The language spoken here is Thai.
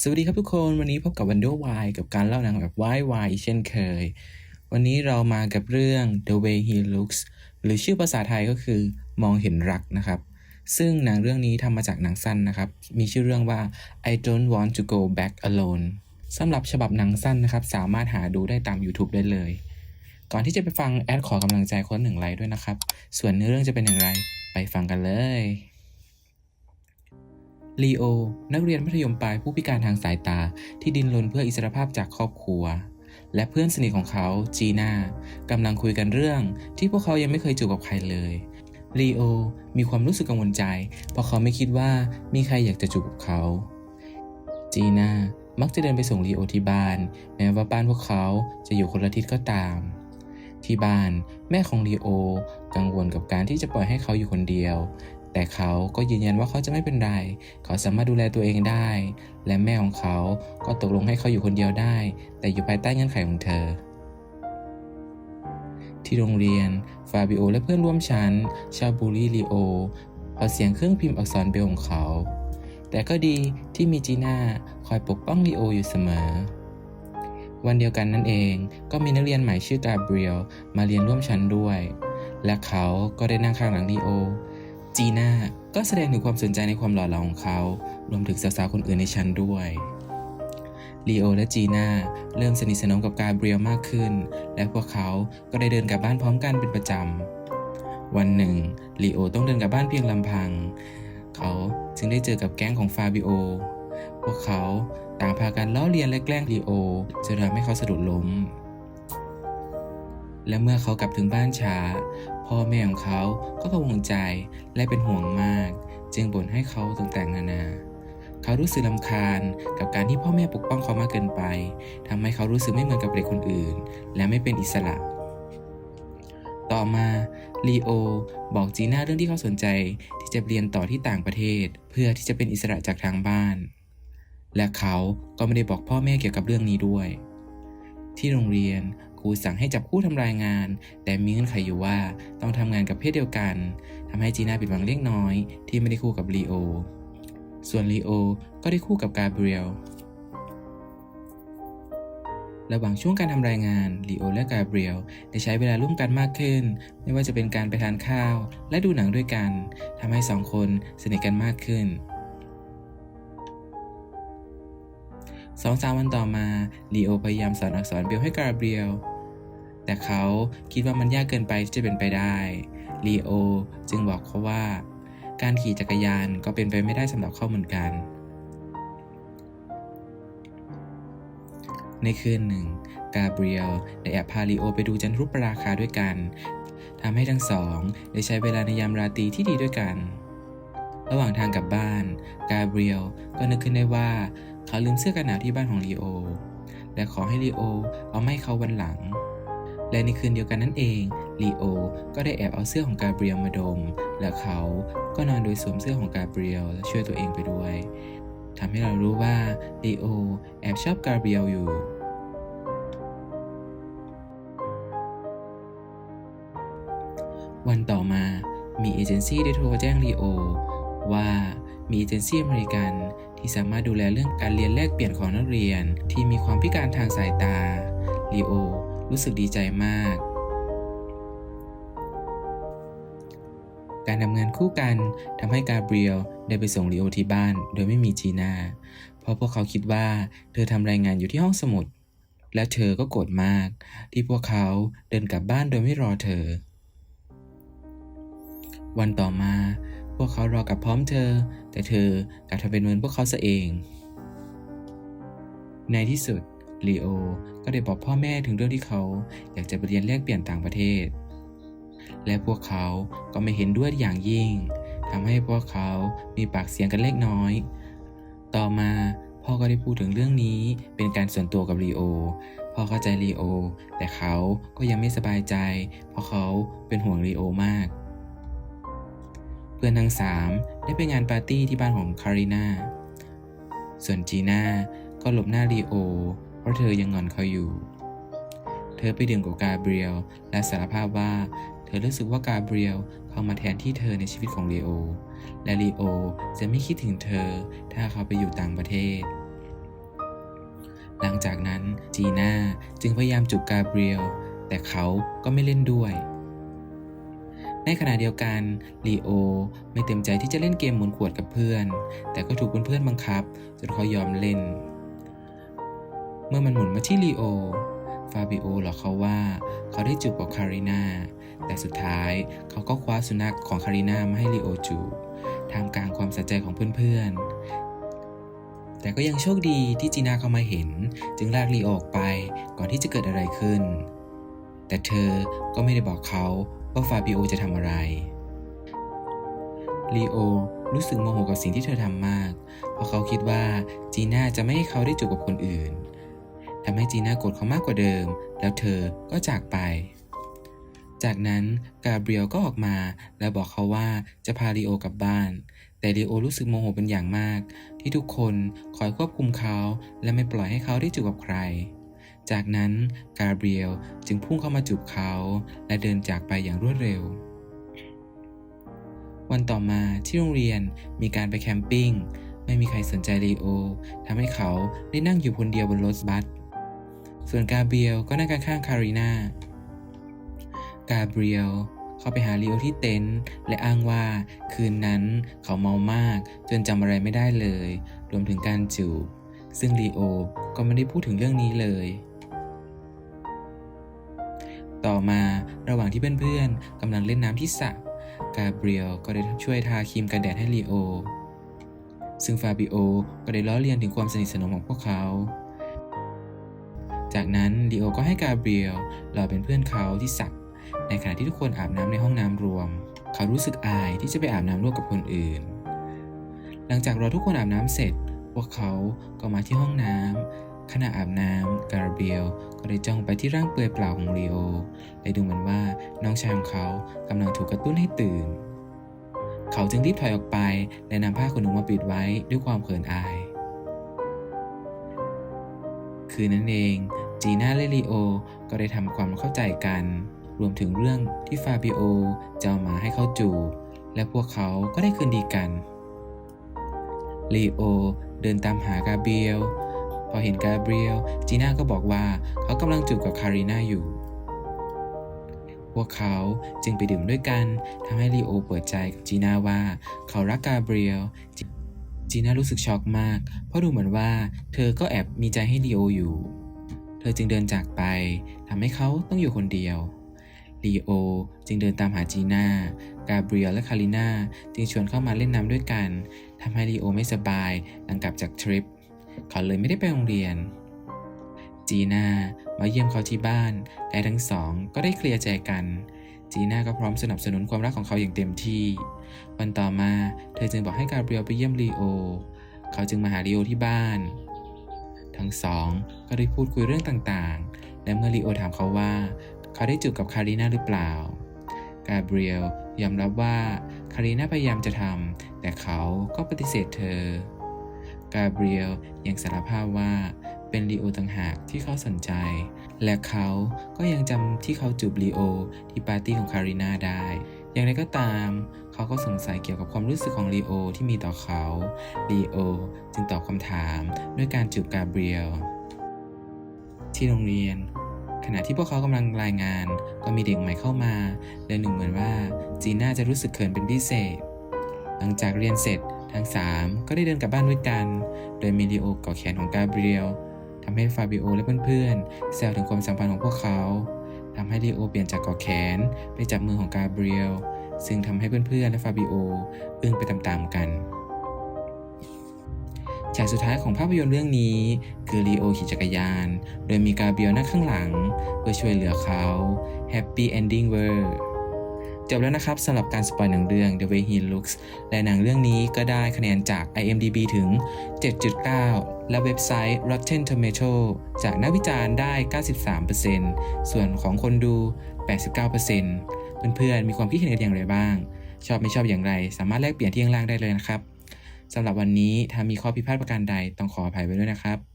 สวัสดีครับทุกคนวันนี้พบกับวันดอร์วกับการเล่าหนังแบบวายวายเช่นเคย วันนี้เรามากับเรื่อง The Way He Looks หรือชื่อภาษาไทยก็คือมองเห็นรักนะครับ ซึ่งหนังเรื่องนี้ทำมาจากหนังสั้นนะครับ มีชื่อเรื่องว่า I Don't Want to Go Back Alone สำหรับฉบับหนังสั้นนะครับ สามารถหาดูได้ตาม YouTube ได้เลย ก่อนที่จะไปฟังแอดขอกำลังใจคนหนึ่งไลค์ด้วยนะครับ ส่วนเนื้อเรื่องจะเป็นอย่างไรไปฟังกันเลย ลีโอ นักเรียนมัธยมปลายผู้พิการทางสายตาที่ดิ้นรนเพื่ออิสรภาพจากครอบครัว และเพื่อนสนิทของเขาจีน่ากำลังคุยกันเรื่อง ที่พวกเขายังไม่เคยจูบกับใครเลยลีโอมีความรู้สึกกังวลใจ เพราะเขาไม่คิดว่ามีใครอยากจะจูบกับเขา จีน่ามักจะเดินไปส่งลีโอที่บ้าน แม้ว่าบ้านพวกเขาจะอยู่คนละทิศก็ตาม ที่บ้าน แม่ของลีโอกังวลกับการที่จะปล่อยให้เขาอยู่คนเดียว แต่เขาก็ยืนยันว่าเขาจะไม่เป็นไร เขาสามารถดูแลตัวเองได้ และแม่ของเขาก็ตกลงให้เขาอยู่คนเดียวได้ แต่อยู่ภายใต้เงื่อนไขของเธอ ที่โรงเรียน ฟาบิโอและเพื่อนร่วมชั้น ชาบูลลี่ลีโอเพราเสียงเครื่องพิมพ์อักษรเบลของเขา แต่ก็ดีที่มีจีน่าคอยปกป้องลีโออยู่เสมอ วันเดียวกันนั่นเองก็มีนักเรียนใหม่ชื่อกาเบรียลมาเรียนร่วมชั้นด้วย และเขาก็ได้นั่งข้างหลังลีโอ จีน่าก็แสดงถึงความสนใจในความหล่อเหลาของเขา รวมถึงสาวๆคนอื่นในชั้นด้วยลีโอและจีน่าเริ่มสนิทสนมกับกาเบรียลมากขึ้น และพวกเขาก็ได้เดินกลับบ้านพร้อมกันเป็นประจำ วันหนึ่งลีโอต้องเดินกลับบ้านเพียงลำพัง เขาจึงได้เจอกับแก๊งของฟาบิโอ พวกเขาต่างพากันล้อเลียนและแกล้งลีโอจนทำให้เขาสะดุดล้ม และเมื่อเขากลับถึงบ้านช้า พ่อแม่ของเขาก็กังวลใจและเป็นห่วงมาก จึงบ่นให้เขาต่างๆนานา เขารู้สึกลำคาญกับการที่พ่อแม่ปกป้องเขามากเกินไปทำให้เขารู้สึกไม่เหมือนกับเด็กคนอื่น และไม่เป็นอิสระ ต่อมาลีโอบอกจีน่าเรื่องที่เขาสนใจที่จะเรียนต่อที่ต่างประเทศ เพื่อที่จะเป็นอิสระจากทางบ้าน และเขาก็ไม่ได้บอกพ่อแม่เกี่ยวกับเรื่องนี้ด้วย ที่โรงเรียน รูสั่งให้จับคู่ทำรายงาน แต่มีเงื่อนไขอยู่ว่าต้องทำงานกับเพศเดียวกันทำให้จีน่าผิดหวังเล็กน้อย ที่ไม่ได้คู่กับลีโอ ส่วนลีโอก็ได้คู่กับกาเบรียลระหว่างช่วงการทำรายงานลีโอและกาเบรียลได้ใช้เวลาร่วมกันมากขึ้น ไม่ว่าจะเป็นการไปทานข้าว และดูหนังด้วยกันทำให้สองคนสนิทกันมากขึ้นสองสามวันต่อมาลีโอพยายามสอนอักษรเบลให้กาเบรียล แต่เขาคิดว่ามันยากเกินไปที่จะเป็นไปได้ลีโอจึงบอกเขาว่า การขี่จักรยานก็เป็นไปไม่ได้สำหรับเขาเหมือนกัน ในคืนหนึ่ง กาเบรียลได้แอบพาลีโอไปดูจันทรุปราคาด้วยกันทำให้ทั้งสองได้ใช้เวลาในยามราตรีที่ดีด้วยกัน ระหว่างทางกลับบ้าน กาเบรียลก็นึกขึ้นได้ว่า เขาลืมเสื้อกันหนาวที่บ้านของลีโอ และขอให้ลีโอเอาไม้เขาวันหลัง และในคืนเดียวกันนั่นเองลีโอก็ได้แอบเอาเสื้อของกาเบรียลมาดม และเขาก็นอนโดยสวมเสื้อของกาเบรียลและช่วยตัวเองไปด้วยทำให้เรารู้ว่าลีโอแอบชอบกาเบรียลอยู่วันต่อมา มีเอเจนซี่ได้โทรแจ้งลีโอ ว่ามีเอเจนซี่อเมริกันที่สามารถดูแลเรื่องการเรียนแลกเปลี่ยนของนักเรียนที่มีความพิการทางสายตาลีโอ รู้สึกดีใจมาก การทำงานคู่กันทำให้กาเบรียลได้ไปส่งลีโอที่บ้าน โดยไม่มีจีน่า เพราะพวกเขาคิดว่าเธอทำรายงานอยู่ที่ห้องสมุด และเธอก็โกรธมาก ที่พวกเขาเดินกลับบ้านโดยไม่รอเธอ วันต่อมา พวกเขารอกลับพร้อมเธอ แต่เธอกลับทำเป็นเหมือนพวกเขาซะเอง ในที่สุด ลีโอ ก็ได้บอกพ่อแม่ถึงเรื่องที่เขาอยากจะไปเรียนแลกเปลี่ยนต่างประเทศ และพวกเขาก็ไม่เห็นด้วยอย่างยิ่งทำให้พวกเขามีปากเสียงกันเล็กน้อย ต่อมาพ่อก็ได้พูดถึงเรื่องนี้เป็นการส่วนตัวกับลีโอ พ่อเข้าใจลีโอ แต่เขาก็ยังไม่สบายใจ เพราะเขาเป็นห่วงลีโอมาก เพื่อนทั้งสามได้ไปงานปาร์ตี้ที่บ้านของคาริน่า ส่วนจีน่าก็หลบหน้าลีโอ เพราะเธอยังงอนเขาอยู่ เธอไปดื่มกับกาเบรียลและสารภาพว่า เธอรู้สึกว่ากาเบรียลเข้ามาแทนที่เธอในชีวิตของลีโอ และลีโอจะไม่คิดถึงเธอถ้าเขาไปอยู่ต่างประเทศ หลังจากนั้นจีน่าจึงพยายามจูบกาเบรียลแต่เขาก็ไม่เล่นด้วยในขณะเดียวกันลีโอไม่เต็มใจที่จะเล่นเกมหมุนขวดกับเพื่อน แต่ก็ถูกเพื่อนๆบังคับ จนเขายอมเล่น เมื่อมันหมุนมาที่ลีโอ ฟาบิโอหลอกเขาว่าเขาได้จูบกับคารินาแต่สุดท้ายเขาก็คว้าสุนัขของคารินามาให้ลีโอจูบท่ามกลางความสนใจของเพื่อนๆ แต่ก็ยังโชคดีที่จีน่าเข้ามาเห็น จึงลากลีโอออกไปก่อนที่จะเกิดอะไรขึ้น แต่เธอก็ไม่ได้บอกเขาว่าฟาบิโอจะทำอะไรลีโอรู้สึกโมโหกับสิ่งที่เธอทำมาก เพราะเขาคิดว่าจีน่าจะไม่ให้เขาได้จูบกับคนอื่น ทำให้จีน่าโกรธเขามากกว่าเดิม แล้วเธอก็จากไป จากนั้นกาเบรียลก็ออกมาแล้วบอกเขาว่าจะพาลีโอกลับบ้าน แต่ลีโอรู้สึกโมโหเป็นอย่างมาก ที่ทุกคนคอยควบคุมเขา และไม่ปล่อยให้เขาได้จูบกับใคร จากนั้นกาเบรียลจึงพุ่งเข้ามาจูบเขา และเดินจากไปอย่างรวดเร็ววันต่อมาที่โรงเรียนมีการไปแคมปิ้ง ไม่มีใครสนใจลีโอทำให้เขาได้นั่งอยู่คนเดียวบนรถบัส ส่วนกาเบรียลก็นั่งข้างๆคารีนากาเบรียลเข้าไปหาลีโอที่เต็นท์และอ้างว่าคืนนั้นเขาเมามาก จนจำอะไรไม่ได้เลย รวมถึงการจูบ ซึ่งลีโอก็ไม่ได้พูดถึงเรื่องนี้เลย ต่อมาระหว่างที่เพื่อนๆกำลังเล่นน้ำที่สระกาเบรียลก็ได้ช่วยทาครีมกันแดดให้ลีโอ ซึ่งฟาบิโอก็ได้ล้อเลียนถึงความสนิทสนมของพวกเขา จากนั้นลีโอก็ให้กาเบรียลรอเป็นเพื่อนเขาที่สระในขณะที่ทุกคนอาบน้ำในห้องน้ำรวม เขารู้สึกอายที่จะไปอาบน้ำร่วมกับคนอื่น หลังจากรอทุกคนอาบน้ำเสร็จ พวกเขาก็มาที่ห้องน้ำขณะอาบน้ำกาเบรียลก็ได้จ้องไปที่ร่างเปลือยเปล่าของลีโอและดูเหมือนว่าน้องชายของเขากำลังถูกกระตุ้นให้ตื่น เขาจึงรีบถอยออกไปและนำผ้าขนหนูมาปิดไว้ด้วยความเขินอายคืนนั้นเอง จีน่าและลีโอ ก็ได้ทำความเข้าใจกัน รวมถึงเรื่องที่ฟาบิโอจะเอาหมาให้เขาจูบ และพวกเขาก็ได้คืนดีกันลีโอเดินตามหากาเบรียล พอเห็นกาเบรียล จีน่าก็บอกว่าเขากำลังจูบกับคารีนาอยู่ พวกเขาจึงไปดื่มด้วยกันทำให้ลีโอเปิดใจกับจีน่าว่าเขารักกาเบรียลจีน่ารู้สึกช็อกมาก เพราะดูเหมือนว่าเธอก็แอบมีใจให้ลีโออยู่ ธอจึงเดินจากไปทำให้เขาต้องอยู่คนเดียวลีโอจึงเดินตามหาจีน่า กาเบรียลและคาริน่าจึงชวนเข้ามาเล่นน้ำด้วยกันทำให้ลีโอไม่สบายหลังกลับจากทริป เขาเลยไม่ได้ไปโรงเรียน จีน่ามาเยี่ยมเขาที่บ้าน และทั้งสองก็ได้เคลียร์ใจกัน จีน่าก็พร้อมสนับสนุนความรักของเขาอย่างเต็มที่ วันต่อมาเธอจึงบอกให้กาเบรียลไปเยี่ยมลีโอ เขาจึงมาหาลีโอที่บ้าน ทั้งสองก็ได้พูดคุยเรื่องต่างๆ และเมื่อลีโอถามเขาว่า เขาได้จูบกับคารีนาหรือเปล่า กาเบรียลยอมรับว่าคารีนาพยายามจะทำแต่เขาก็ปฏิเสธเธอ กาเบรียลยังสารภาพว่าเป็นลีโอต่างหากที่เขาสนใจ และเขาก็ยังจำที่เขาจูบลีโอที่ปาร์ตี้ของคารีนาได้ อย่างไรก็ตาม เขาก็สงสัยเกี่ยวกับความรู้สึกของลีโอที่มีต่อเขาลีโอจึงตอบคำถามด้วยการจูบกาเบรียลที่โรงเรียน ขณะที่พวกเขากำลังรายงาน ก็มีเด็กใหม่เข้ามาและหนึ่งเหมือนว่าจีน่าจะรู้สึกเขินเป็นพิเศษ หลังจากเรียนเสร็จทั้งสามก็ได้เดินกลับบ้านด้วยกัน โดยมีลีโอกาะแขนของกาเบรียลทำให้ฟาบิโอและเพื่อนๆแซวถึงความสัมพันธ์ของพวกเขาทำให้ลีโอเปลี่ยนจากกาะแขนไปจับมือของกาเบรียล ซึ่งทำให้เพื่อนๆและฟาบิโออึ้งไปตามๆกันฉากสุดท้ายของภาพยนตร์เรื่องนี้ คือลีโอขี่จักรยาน โดยมีกาเบียลนั่งข้างหลัง เพื่อช่วยเหลือเขา Happy Ending World จบแล้วนะครับสำหรับการสปอยหนังเรื่อง The Way He Looks และหนังเรื่องนี้ก็ได้คะแนนจาก IMDb ถึง 7.9 และเว็บไซต์ Rotten Tomato จากนักวิจารณ์ได้ 93%ส่วนของคนดู 89% เพื่อนๆ มีความคิดเห็นกันอย่างไรบ้าง ชอบไม่ชอบอย่างไร สามารถแลกเปลี่ยนที่ข้างล่างได้เลยนะครับสำหรับวันนี้ถ้ามีข้อพิพาทประการใดต้องขออภัยไว้ด้วยนะครับ